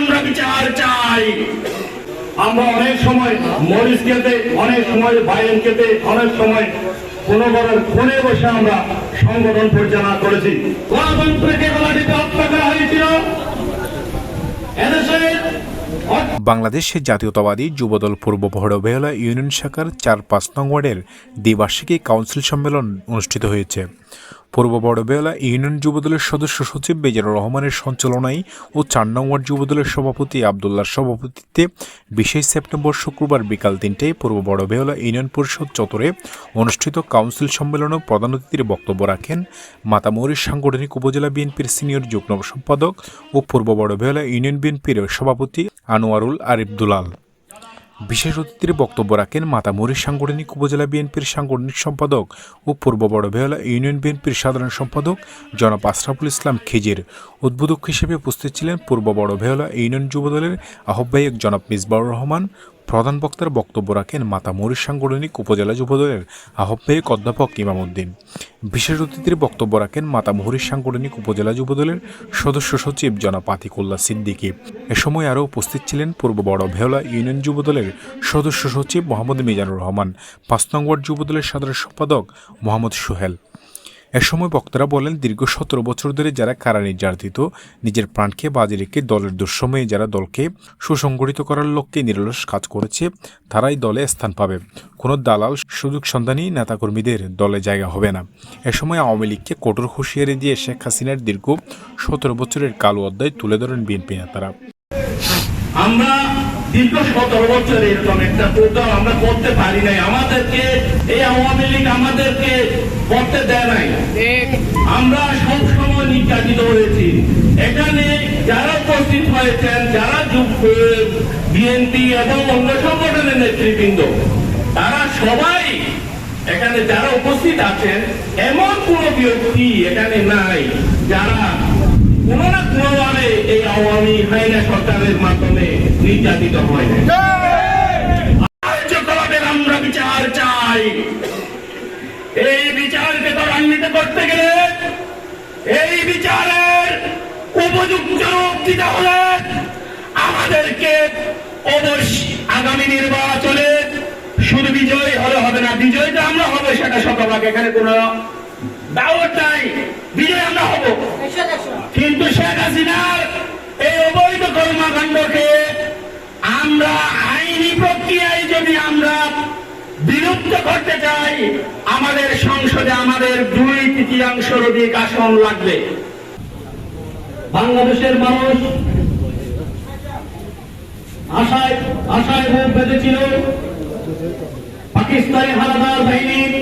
আমরা বিচার চাই। আমরা অনেক সময় মরিচ খেতে, অনেক সময় বাইরেন খেতে, অনেক সময় কোনো ঘরের ফোনে বসে আমরা সংগঠন পরিচালনা করেছি। গণতন্ত্রকে গলাটিতে হত্যা করা হয়েছিল। এদেশে বাংলাদেশ জাতীয়তাবাদী যুবদল পূর্ব বড়বেহলা ইউনিয়ন শাখার চার পাঁচ নং ওয়ার্ডের দ্বিবার্ষিকী কাউন্সিল সম্মেলন অনুষ্ঠিত হয়েছে। পূর্ব বড়বেলা ইউনিয়ন যুবদলের সদস্য সচিব বেজারুর রহমানের সঞ্চালনায় ও চার নং ওয়ার্ড যুবদলের সভাপতি আবদুল্লার সভাপতিত্বে বিশেষ সেপ্টেম্বর শুক্রবার বিকাল তিনটায় পূর্ব বড়বেহলা ইউনিয়ন পরিষদ চত্বরে অনুষ্ঠিত কাউন্সিল সম্মেলনে প্রধান অতিথির বক্তব্য রাখেন মাতামৌরির সাংগঠনিক উপজেলা বিএনপির সিনিয়র যুগ্ম সম্পাদক ও পূর্ব বড়বেহলা ইউনিয়ন বিএনপির সভাপতি আনোয়ারুল আরিফ দুলাল। বিশেষ অতিথির বক্তব্য রাখেন মাতামুরি সাংগঠনিক উপজেলা বিএনপির সাংগঠনিক সম্পাদক ও পূর্ব বড়বেহলা ইউনিয়ন বিএনপির সাধারণ সম্পাদক জনাব আশরাফুল ইসলাম খিজির। উদ্বোধক হিসেবে উপস্থিত ছিলেন পূর্ব বড়বেহলা ইউনিয়ন যুবদলের আহ্বায়ক জনাব মিসবাউর রহমান প্রধান বক্তার বক্তব্য রাখেন মাতামুরি সাংগঠনিক উপজেলা যুবদলের আহ্বায়ক অধ্যাপক ইমামউদ্দিন। বিশেষ অতিথির বক্তব্য রাখেন মাতামুহুরি সাংগঠনিক উপজেলা যুবদলের সদস্য সচিব জনাব আতিকুল্লাহ সিদ্দিকী। এ সময় আরও উপস্থিত ছিলেন পূর্ব বড় ভেওলা ইউনিয়ন যুবদলের সদস্য সচিব মোহাম্মদ মিজানুর রহমান। পাঁচ নং ওয়ার্ড যুবদলের সাধারণ সম্পাদক মোহাম্মদ সোহেল। এ সময় বক্তারা বলেন, দীর্ঘ সতেরো বছর ধরে যারা কারা নির্যাতিত, নিজের প্রাণকে বাজে রেখে দলের দুঃসময়ে যারা দলকে সুসংগঠিত করার লক্ষ্যে নিরলস কাজ করেছে, তারাই দলে স্থান পাবে। কোনো দালাল সুযোগ সন্ধানী নেতাকর্মীদের দলে জায়গা হবে না। এ সময় আওয়ামী লীগকে কঠোর হুঁশিয়ারি দিয়ে শেখ হাসিনার দীর্ঘ সতেরো বছরের কালো অধ্যায় তুলে ধরেন বিএনপি নেতারা। আমরা দীর্ঘ সতেরো বছর এরকম একটা প্রোগ্রাম আমরা করতে পারি নাই। আমাদেরকে, এই আওয়ামী লীগ আমাদেরকে করতে দেয় নাই। আমরা সব সময় নির্যাতিত হয়েছি। এখানে যারা উপস্থিত হয়েছেন, যারা বিএনপি এবং অন্য সংগঠনের নেতৃবৃন্দ, তারা সবাই এখানে যারা উপস্থিত আছেন, এমন কোন ব্যক্তি এখানে নাই যারা কোনো না এই আওয়ামী হাইনা সরকারের মাধ্যমে নির্যাতিত হয় কার্যকলাপের আমরা বিচার চাই। এই বিচারকে ত্বরান্বিত করতে গেলে এই বিচারের উপযুক্ত রূপ দিতে হলে আমাদেরকে অবশ্যই আগামী নির্বাচনে শুধু বিজয় হলে হবে না বিজয় তো আমরা হবে সেটা শতভাগ। এখানে কোনো দাওয়াত নাই। বিজয় আমরা হব। কিন্তু শেখ হাসিনার আমরা আইনি প্রক্রিয়ায় যদি আমরা বিলুপ্ত করতে চাই, আমাদের সংসদে আমাদের দুই তৃতীয়াংশের অধিক আসন লাগবে। বাংলাদেশের মানুষ আশায় আশায় মুখ বেঁধেছিল। পাকিস্তানি হানাদার বাহিনীর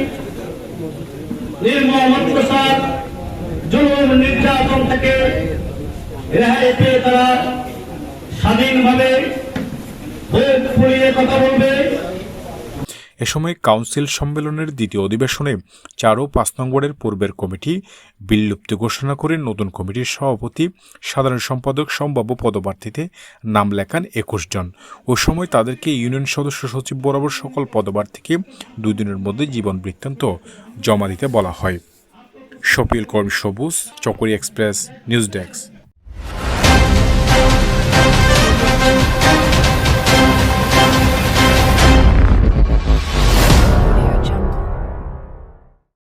নির্মম অত্যাচার জুলুম নির্যাতন থেকে রেহাই পেয়ে তারা স্বাধীনভাবে এ সময় কাউন্সিল সম্মেলনের দ্বিতীয় অধিবেশনে চার ও পাঁচ নম্বরের পূর্বের কমিটি বিলুপ্তি ঘোষণা করে নতুন কমিটির সভাপতি, সাধারণ সম্পাদক, সম্ভাব্য পদপ্রার্থীতে নাম লেখান একুশ জন। ওই সময় তাদেরকে ইউনিয়ন সদস্য সচিব বরাবর সকল পদপ্রার্থীকে দুই দিনের মধ্যে জীবন বৃত্তান্ত জমা দিতে বলা হয়। শপিল কর্ম সবুজ, চকরি এক্সপ্রেস, নিউজ ডেস্ক।